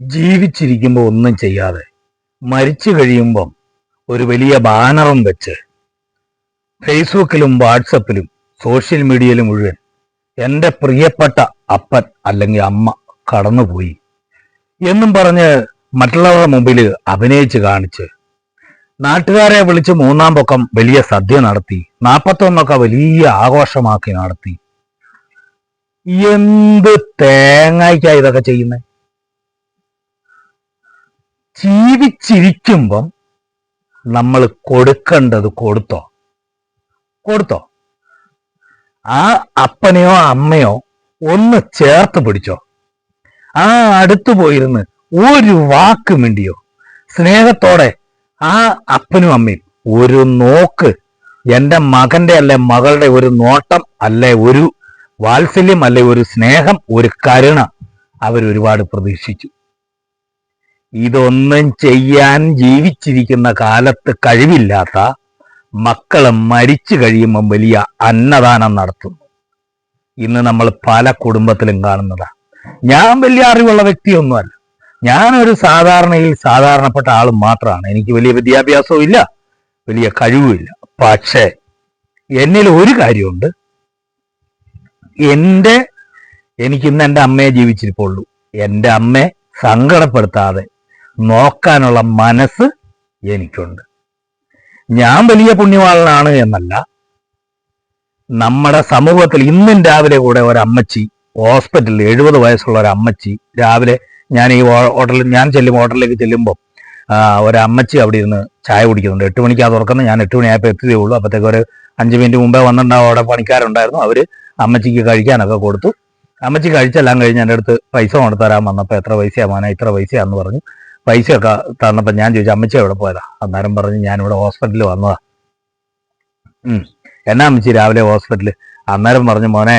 ജീവിച്ചിരിക്കുമ്പോൾ ഒന്നും ചെയ്യാതെ മരിച്ചു കഴിയുമ്പം ഒരു വലിയ ബാനറും വെച്ച് ഫേസ്ബുക്കിലും വാട്സപ്പിലും സോഷ്യൽ മീഡിയയിലും മുഴുവൻ എന്റെ പ്രിയപ്പെട്ട അപ്പൻ അല്ലെങ്കിൽ അമ്മ കടന്നുപോയി എന്നും പറഞ്ഞ് മറ്റുള്ളവരുടെ മുമ്പിൽ അഭിനയിച്ച് കാണിച്ച് നാട്ടുകാരെ വിളിച്ച് മൂന്നാം പൊക്കം വലിയ സദ്യ നടത്തി നാൽപ്പത്തൊന്നൊക്കെ വലിയ ആഘോഷമാക്കി നടത്തി. എന്ത് തേങ്ങയ്ക്കാ ഇതൊക്കെ ചെയ്യുന്നത് ജീവിച്ചിരിക്കുമ്പം നമ്മൾ കൊടുക്കേണ്ടത് കൊടുത്തോ? കൊടുത്തോ. ആ അപ്പനെയോ അമ്മയോ ഒന്ന് ചേർത്ത് പിടിച്ചോ. ആ അടുത്തു പോയിരുന്ന് ഒരു വാക്ക് മിണ്ടിയോ. സ്നേഹത്തോടെ ആ അപ്പനും അമ്മയും ഒരു നോക്ക്. എന്റെ മകന്റെ അല്ലെ മകളുടെ ഒരു നോട്ടം അല്ലെ ഒരു വാത്സല്യം അല്ലെ ഒരു സ്നേഹം ഒരു കരുണ അവരൊരുപാട് പ്രതീക്ഷിച്ചു. ഇതൊന്നും ചെയ്യാൻ ജീവിച്ചിരിക്കുന്ന കാലത്ത് കഴിവില്ലാത്ത മക്കൾ മരിച്ചു കഴിയുമ്പം വലിയ അന്നദാനം നടത്തുന്നു. ഇന്ന് നമ്മൾ പല കുടുംബത്തിലും കാണുന്നതാണ് ഞാൻ വലിയ അറിവുള്ള വ്യക്തിയൊന്നുമല്ല. ഞാനൊരു സാധാരണയിൽ സാധാരണപ്പെട്ട ആൾ മാത്രമാണ്. എനിക്ക് വലിയ വിദ്യാഭ്യാസവും ഇല്ല വലിയ കഴിവുമില്ല പക്ഷേ എന്നിൽ ഒരു കാര്യമുണ്ട്. എന്റെ എനിക്കിന്ന് എന്റെ അമ്മയെ ജീവിച്ചിരിപ്പുള്ളൂ. എന്റെ അമ്മയെ സങ്കടപ്പെടുത്താതെ നോക്കാനുള്ള മനസ്സ് എനിക്കുണ്ട്. ഞാൻ വലിയ പുണ്യവാളനാണ് എന്നല്ല. നമ്മുടെ സമൂഹത്തിൽ ഇന്നും രാവിലെ കൂടെ ഒരു അമ്മച്ചി ഹോസ്പിറ്റലിൽ എഴുപത് വയസ്സുള്ള ഒരു അമ്മച്ചി രാവിലെ ഞാൻ ഈ ഹോട്ടലിൽ ഞാൻ ചെല്ലും ഹോട്ടലിലേക്ക് ചെല്ലുമ്പോൾ അമ്മച്ചി അവിടെ ഇരുന്ന് ചായ കുടിക്കുന്നുണ്ട്. എട്ട് മണിക്കാ തുറക്കുന്നത് ഞാൻ എട്ട് മണിയായപ്പോൾ എത്തിയേ ഉള്ളൂ. അപ്പോഴത്തേക്ക് ഒരു അഞ്ച് മിനിറ്റ് മുമ്പേ വന്നിട്ടുണ്ടാവും. അവിടെ പണിക്കാരുണ്ടായിരുന്നു. അവർ അമ്മച്ചിക്ക് കഴിക്കാനൊക്കെ കൊടുത്തു. അമ്മച്ചി കഴിച്ചെല്ലാം കഴിഞ്ഞ് എന്റെ അടുത്ത് പൈസ കൊണ്ടുതരാൻ വന്നപ്പോൾ എത്ര പൈസയാ മോനെ ഇത്ര പൈസയാന്ന് പറഞ്ഞു. പൈസയൊക്കെ തന്നപ്പോൾ ഞാൻ ചോദിച്ചു അമ്മച്ചി എവിടെ പോയതാ? അന്നേരം പറഞ്ഞ് ഞാനിവിടെ ഹോസ്പിറ്റലിൽ വന്നതാ. എന്നാ അമ്മച്ചി രാവിലെ ഹോസ്പിറ്റലിൽ? അന്നേരം പറഞ്ഞു മോനെ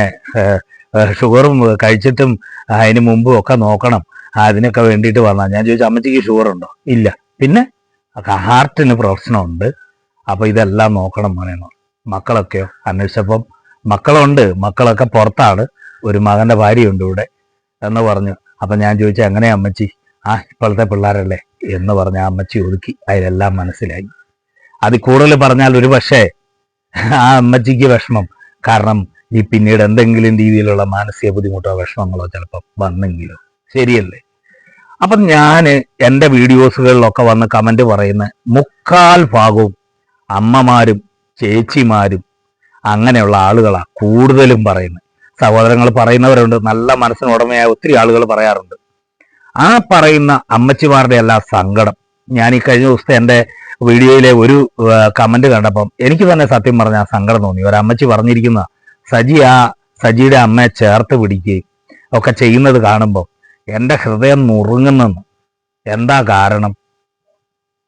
ഷുഗറും കഴിച്ചിട്ടും അതിന് മുമ്പും ഒക്കെ നോക്കണം. അതിനൊക്കെ വേണ്ടിയിട്ട് വന്നാ. ഞാൻ ചോദിച്ചു അമ്മച്ചിക്ക് ഷുഗർ ഉണ്ടോ ഇല്ല. പിന്നെ? ഹാർട്ടിന് പ്രശ്നമുണ്ട്. അപ്പൊ ഇതെല്ലാം നോക്കണം മോനെ എന്ന് പറഞ്ഞു. മക്കളൊക്കെയോ? അന്വേഷിച്ചപ്പം മക്കളുണ്ട്. മക്കളൊക്കെ പുറത്താണ്. ഒരു മകന്റെ ഭാര്യയുണ്ട് ഇവിടെ എന്ന് പറഞ്ഞു. അപ്പൊ ഞാൻ ചോദിച്ചു എങ്ങനെയാ അമ്മച്ചി? ആ ഇപ്പോഴത്തെ പിള്ളേരല്ലേ എന്ന് പറഞ്ഞ അമ്മച്ചി ഒതുക്കി. അതിലെല്ലാം മനസ്സിലായി. അത് കൂടുതൽ പറഞ്ഞാൽ ഒരു പക്ഷേ ആ അമ്മച്ചിക്ക് വിഷമം. കാരണം ഈ പിന്നീട് എന്തെങ്കിലും രീതിയിലുള്ള മാനസിക ബുദ്ധിമുട്ടോ വിഷമങ്ങളോ ചിലപ്പോൾ വന്നെങ്കിലും. ശരിയല്ലേ? അപ്പം ഞാൻ എന്റെ വീഡിയോസുകളിലൊക്കെ വന്ന് കമന്റ് പറയുന്ന മുക്കാൽ ഭാഗവും അമ്മമാരും ചേച്ചിമാരും അങ്ങനെയുള്ള ആളുകളാണ് കൂടുതലും പറയുന്നത്. സഹോദരങ്ങൾ പറയുന്നവരുണ്ട്. നല്ല മനസ്സിന് ഉടമയായ ഒത്തിരി ആളുകൾ പറയാറുണ്ട്. ആ പറയുന്ന അമ്മച്ചിമാരുടെ അല്ല സങ്കടം. ഞാൻ ഈ കഴിഞ്ഞ ദിവസത്തെ എന്റെ വീഡിയോയിലെ ഒരു കമന്റ് കണ്ടപ്പം എനിക്ക് തന്നെ സത്യം പറഞ്ഞ ആ സങ്കടം തോന്നി. ഒരു അമ്മച്ചി പറഞ്ഞിരിക്കുന്ന സജി ആ സജിയുടെ അമ്മയെ ചേർത്ത് പിടിക്കുകയും ഒക്കെ ചെയ്യുന്നത് കാണുമ്പോൾ എന്റെ ഹൃദയം നുറുങ്ങുന്നെന്ന്. എന്താ കാരണം?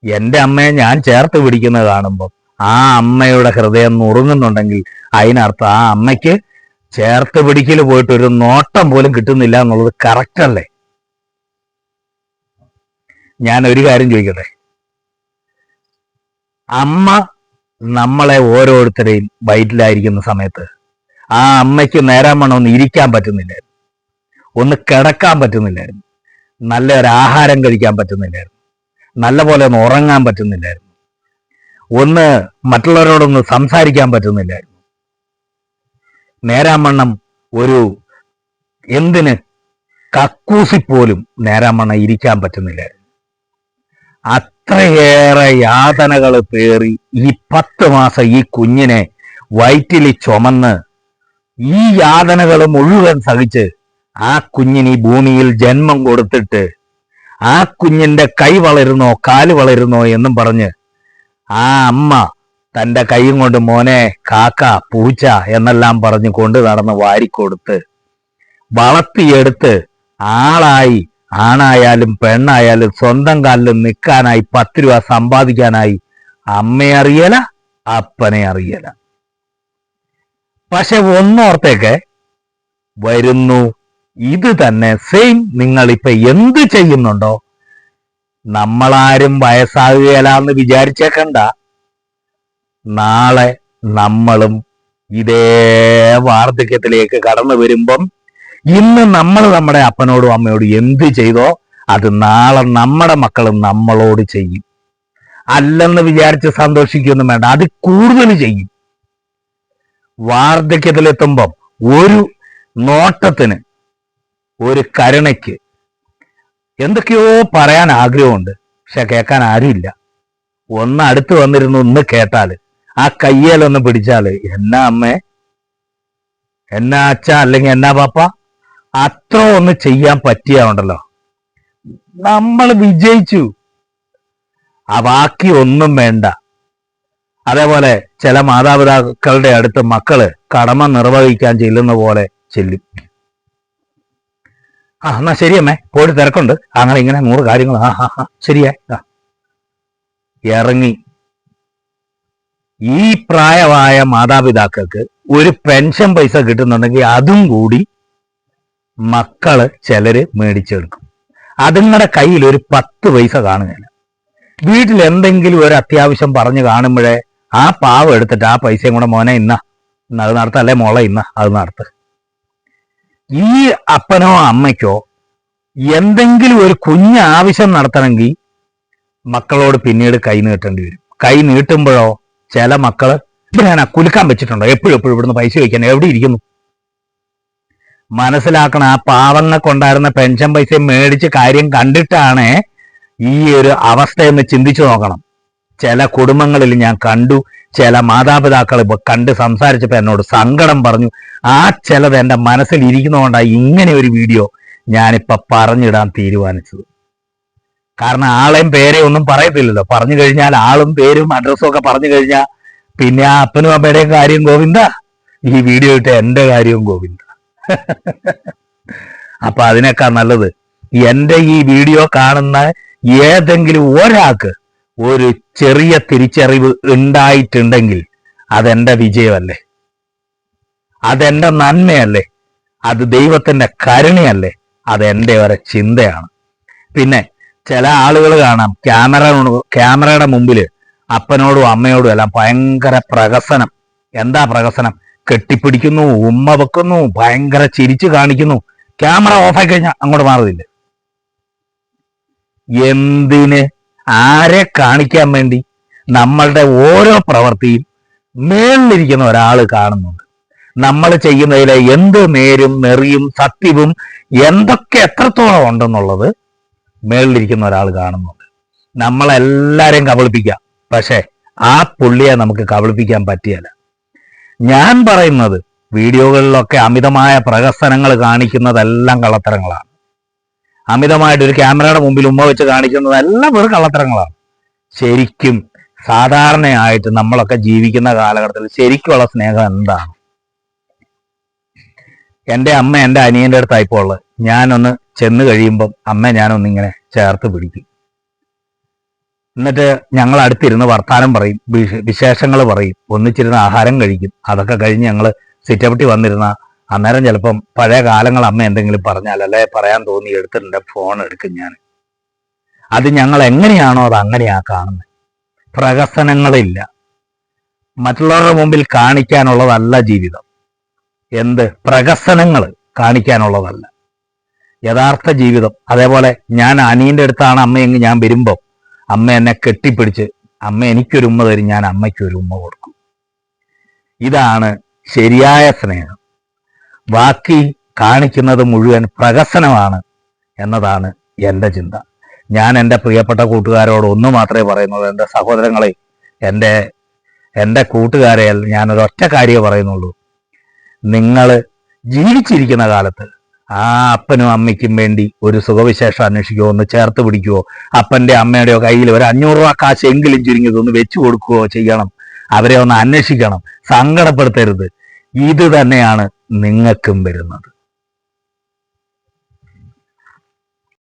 എന്റെ അമ്മയെ ഞാൻ ചേർത്ത് പിടിക്കുന്നത് കാണുമ്പോൾ ആ അമ്മയുടെ ഹൃദയം നുറുങ്ങുന്നുണ്ടെങ്കിൽ അതിനർത്ഥം ആ അമ്മയ്ക്ക് ചേർത്ത് പിടിക്കൽ പോയിട്ട് ഒരു നോട്ടം പോലും കിട്ടുന്നില്ല എന്നുള്ളത് കറക്റ്റ് അല്ലേ? ഞാൻ ഒരു കാര്യം ചോദിക്കട്ടെ? അമ്മ നമ്മളെ ഓരോരുത്തരെയും വയറ്റിലായിരിക്കുന്ന സമയത്ത് ആ അമ്മയ്ക്ക് നേരാൻ വേണം ഒന്ന് ഇരിക്കാൻ പറ്റുന്നില്ലായിരുന്നു. ഒന്ന് കിടക്കാൻ പറ്റുന്നില്ലായിരുന്നു. നല്ല ഒരു ആഹാരം കഴിക്കാൻ പറ്റുന്നില്ലായിരുന്നു. നല്ല പോലെ ഒന്ന് ഉറങ്ങാൻ പറ്റുന്നില്ലായിരുന്നു. ഒന്ന് മറ്റുള്ളവരോടൊന്ന് സംസാരിക്കാൻ പറ്റുന്നില്ലായിരുന്നു. നേരാമണ്ണം ഒരു എന്തിന് കക്കൂസിപ്പോലും നേരാമണ്ണം ഇരിക്കാൻ പറ്റുന്നില്ലായിരുന്നു. അത്രയേറെ യാതനകൾ പേറി ഈ പത്ത് മാസം ഈ കുഞ്ഞിനെ വയറ്റിൽ ചുമന്ന് ഈ യാതനകൾ മുഴുവൻ സഹിച്ച് ആ കുഞ്ഞിന് ഈ ഭൂമിയിൽ ജന്മം കൊടുത്തിട്ട് ആ കുഞ്ഞിന്റെ കൈ വളരുന്നോ കാൽ വളരുന്നോ എന്നും പറഞ്ഞ് ആ അമ്മ തന്റെ കൈയും കൊണ്ട് മോനെ കാക്ക പൂച്ച എന്നെല്ലാം പറഞ്ഞ് കൊണ്ടു നടന്ന് വാരിക്കൊടുത്ത് വളർത്തിയെടുത്ത് ആളായി ആണായാലും പെണ്ണായാലും സ്വന്തം കാലിൽ നിൽക്കാനായി പത്ത് രൂപ സമ്പാദിക്കാനായി അമ്മയെ അറിയല അപ്പനെ അറിയല. പക്ഷെ ഒന്നോർത്തേക്ക് വരുന്നു ഇത് തന്നെ സെയിം നിങ്ങൾ ഇപ്പൊ എന്ത് ചെയ്യുന്നുണ്ടോ? നമ്മളാരും വയസ്സാകുകയല്ല എന്ന് വിചാരിച്ചേക്കണ്ട. നാളെ നമ്മളും ഇതേ വാർദ്ധക്യത്തിലേക്ക് കടന്നു വരുമ്പം ഇന്ന് നമ്മൾ നമ്മുടെ അപ്പനോടും അമ്മയോടും എന്ത് ചെയ്തോ അത് നാളെ നമ്മുടെ മക്കളും നമ്മളോട് ചെയ്യും. അല്ലെന്ന് വിചാരിച്ച് സന്തോഷിക്കൊന്നും വേണ്ട അത് കൂടുതൽ ചെയ്യും. വാർദ്ധക്യത്തിലെത്തുമ്പം ഒരു നോട്ടത്തിന് ഒരു കരുണയ്ക്ക് എന്തൊക്കെയോ പറയാൻ ആഗ്രഹമുണ്ട് പക്ഷെ കേൾക്കാൻ ആരുമില്ല. ഒന്ന് അടുത്ത് വന്നിരുന്നു ഒന്ന് കേട്ടാൽ ആ കയ്യേലൊന്ന് പിടിച്ചാൽ എന്നാ അമ്മേ? എന്നാ അച്ഛ അല്ലെങ്കിൽ എന്നാ പാപ്പ? അത്ര ഒന്ന് ചെയ്യാൻ പറ്റിയാണ്ടല്ലോ നമ്മൾ വിജയിച്ചു. ആ ബാക്കി ഒന്നും വേണ്ട. അതേപോലെ ചില മാതാപിതാക്കളുടെ അടുത്ത് മക്കൾ കടമ നിർവഹിക്കാൻ ചെല്ലുന്ന പോലെ ചെല്ലും. ആ എന്നാ ശരിയമ്മേ പോയി തിരക്കുണ്ട്. അങ്ങനെ ഇങ്ങനെ നൂറ് കാര്യങ്ങൾ. ആ ഹാ ഹാ ഇറങ്ങി. ഈ പ്രായമായ മാതാപിതാക്കൾക്ക് ഒരു പെൻഷൻ പൈസ കിട്ടുന്നുണ്ടെങ്കിൽ അതും കൂടി മക്കൾ ചിലര് മേടിച്ചെടുക്കും അതുങ്ങളുടെ കയ്യിൽ ഒരു പത്ത് പൈസ കാണുകയില്ല വീട്ടിൽ എന്തെങ്കിലും ഒരു അത്യാവശ്യം പറഞ്ഞു കാണുമ്പോഴേ ആ പാവം എടുത്തിട്ട് ആ പൈസയും കൂടെ മോനെ ഇന്ന. അത് നടത്ത അല്ലെ മോളെ ഇന്ന അത് നടത്ത്. ഈ അപ്പനോ അമ്മയ്ക്കോ എന്തെങ്കിലും ഒരു കുഞ്ഞ് ആവശ്യം നടത്തണമെങ്കിൽ മക്കളോട് പിന്നീട് കൈ നീട്ടേണ്ടി വരും. കൈ നീട്ടുമ്പോഴോ ചില മക്കൾ ഇവിടെ ഞാൻ കുലുക്കാൻ വെച്ചിട്ടുണ്ടോ? എപ്പോഴും എപ്പോഴും ഇവിടുന്ന് പൈസ വയ്ക്കാൻ എവിടെ ഇരിക്കുന്നു? മനസ്സിലാക്കണം. ആ പാവങ്ങൾക്കുണ്ടായിരുന്ന പെൻഷൻ പൈസ മേടിച്ച് കാര്യം കണ്ടിട്ടാണ് ഈ ഒരു അവസ്ഥയെന്ന് ചിന്തിച്ചു നോക്കണം. ചില കുടുംബങ്ങളിൽ ഞാൻ കണ്ടു ചില മാതാപിതാക്കൾ ഇപ്പൊ കണ്ട് സംസാരിച്ചപ്പോ എന്നോട് സങ്കടം പറഞ്ഞു. ആ ചിലത് എന്റെ മനസ്സിൽ ഇരിക്കുന്നതുകൊണ്ടാണ് ഇങ്ങനെ ഒരു വീഡിയോ ഞാനിപ്പൊ പറഞ്ഞിടാൻ തീരുമാനിച്ചത്. കാരണം ആളെയും പേരെയും ഒന്നും പറയത്തില്ലല്ലോ. പറഞ്ഞു കഴിഞ്ഞാൽ ആളും പേരും അഡ്രസ്സും ഒക്കെ പറഞ്ഞു കഴിഞ്ഞാൽ പിന്നെ ആ അപ്പനും അമ്മയുടെയും കാര്യം ഗോവിന്ദ ഈ വീഡിയോ ഇട്ട് എന്റെ കാര്യവും ഗോവിന്ദ. അപ്പൊ അതിനേക്കാൾ നല്ലത് എന്റെ ഈ വീഡിയോ കാണുന്ന ഏതെങ്കിലും ഒരാൾക്ക് ഒരു ചെറിയ തിരിച്ചറിവ് ഉണ്ടായിട്ടുണ്ടെങ്കിൽ അതെന്റെ വിജയമല്ലേ? അതെന്റെ നന്മയല്ലേ? അത് ദൈവത്തിന്റെ കരുണയല്ലേ? അതെന്റെ ഒരു ചിന്തയാണ്. പിന്നെ ചില ആളുകൾ കാണാം ക്യാമറ ക്യാമറയുടെ മുമ്പിൽ അപ്പനോടും അമ്മയോടും എല്ലാം ഭയങ്കര പ്രകസനം എന്താ പ്രകസനം കെട്ടിപ്പിടിക്കുന്നു ഉമ്മ വെക്കുന്നു ഭയങ്കര ചിരിച്ചു കാണിക്കുന്നു. ക്യാമറ ഓഫായി കഴിഞ്ഞാൽ അങ്ങോട്ട് മാറുന്നില്ല. എന്തിന്? ആരെ കാണിക്കാൻ വേണ്ടി? നമ്മളുടെ ഓരോ പ്രവൃത്തിയും മേളിലിരിക്കുന്ന ഒരാൾ കാണുന്നുണ്ട്. നമ്മൾ ചെയ്യുന്നതിലെ എന്ത് നേരും നെറിയും സത്യവും എന്തൊക്കെ എത്രത്തോളം ഉണ്ടെന്നുള്ളത് മേളിലിരിക്കുന്ന ഒരാൾ കാണുന്നുണ്ട്. നമ്മളെല്ലാരെയും കബളിപ്പിക്കാം. പക്ഷെ ആ പുള്ളിയെ നമുക്ക് കബളിപ്പിക്കാൻ പറ്റിയല്ല. ഞാൻ പറയുന്നത് വീഡിയോകളിലൊക്കെ അമിതമായ പ്രഹസനങ്ങൾ കാണിക്കുന്നതെല്ലാം കള്ളത്തരങ്ങളാണ്. അമിതമായിട്ട് ഒരു ക്യാമറയുടെ മുമ്പിൽ ഉമ്മ വെച്ച് കാണിക്കുന്നതെല്ലാം വെറും കള്ളത്തരങ്ങളാണ്. ശരിക്കും സാധാരണയായിട്ട് നമ്മളൊക്കെ ജീവിക്കുന്ന കാലഘട്ടത്തിൽ ശരിക്കുള്ള സ്നേഹം എന്താണ്? എന്റെ അമ്മ എന്റെ അനിയന്റെ അടുത്തായിപ്പോൾ ഞാനൊന്ന് ചെന്ന് കഴിയുമ്പം അമ്മ ഞാനൊന്നിങ്ങനെ ചേർത്ത് പിടിക്കും. എന്നിട്ട് ഞങ്ങൾ അടുത്തിരുന്ന് വർത്താനം പറയും വിശേഷങ്ങൾ പറയും ഒന്നിച്ചിരുന്ന് ആഹാരം കഴിക്കും. അതൊക്കെ കഴിഞ്ഞ് ഞങ്ങൾ സിറ്റപ്പെട്ടി വന്നിരുന്ന അന്നേരം ചിലപ്പം പഴയ കാലങ്ങൾ അമ്മ എന്തെങ്കിലും പറഞ്ഞാൽ അല്ലെ പറയാൻ തോന്നി എടുത്തിട്ടുണ്ട് ഫോൺ എടുക്കും ഞാൻ അത് ഞങ്ങൾ എങ്ങനെയാണോ അത് അങ്ങനെയാ കാണുന്നത് പ്രഹസനങ്ങളില്ല. മറ്റുള്ളവരുടെ മുമ്പിൽ കാണിക്കാനുള്ളതല്ല ജീവിതം. എന്ത്? പ്രഹസനങ്ങൾ കാണിക്കാനുള്ളതല്ല. യഥാർത്ഥ ജീവിതം. അതേപോലെ ഞാൻ അനിയന്റെ അടുത്താണ് അമ്മയെങ്കിൽ ഞാൻ വരുമ്പോൾ അമ്മ എന്നെ കെട്ടിപ്പിടിച്ച് അമ്മ എനിക്കൊരു ഉമ്മ തരും ഞാൻ അമ്മയ്ക്ക് ഒരു ഉമ്മ കൊടുക്കും. ഇതാണ് ശരിയായ സ്നേഹം. ബാക്കി കാണിക്കുന്നത് മുഴുവൻ പ്രഹസനമാണ് എന്നതാണ് എന്റെ ചിന്ത. ഞാൻ എന്റെ പ്രിയപ്പെട്ട കൂട്ടുകാരോട് ഒന്ന് മാത്രമേ പറയുന്നുള്ളൂ എന്റെ സഹോദരങ്ങളെ എന്റെ എന്റെ കൂട്ടുകാരെ ഞാനൊരൊറ്റ കാര്യമേ പറയുന്നുള്ളൂ. നിങ്ങൾ ജീവിച്ചിരിക്കുന്ന കാലത്ത് ആ അപ്പനും അമ്മയ്ക്കും വേണ്ടി ഒരു സുഖവിശേഷം അന്വേഷിക്കുമോ ഒന്ന് ചേർത്ത് പിടിക്കുവോ? അപ്പന്റെ അമ്മയുടെയോ കയ്യിൽ ഒരു അഞ്ഞൂറ് രൂപ കാശ് എങ്കിലും ചുരുങ്ങിയത് ഒന്ന് വെച്ചു കൊടുക്കുകയോ ചെയ്യണം. അവരെ ഒന്ന് അന്വേഷിക്കണം. സങ്കടപ്പെടുത്തരുത്. ഇത് തന്നെയാണ് നിങ്ങൾക്കും വരുന്നത്.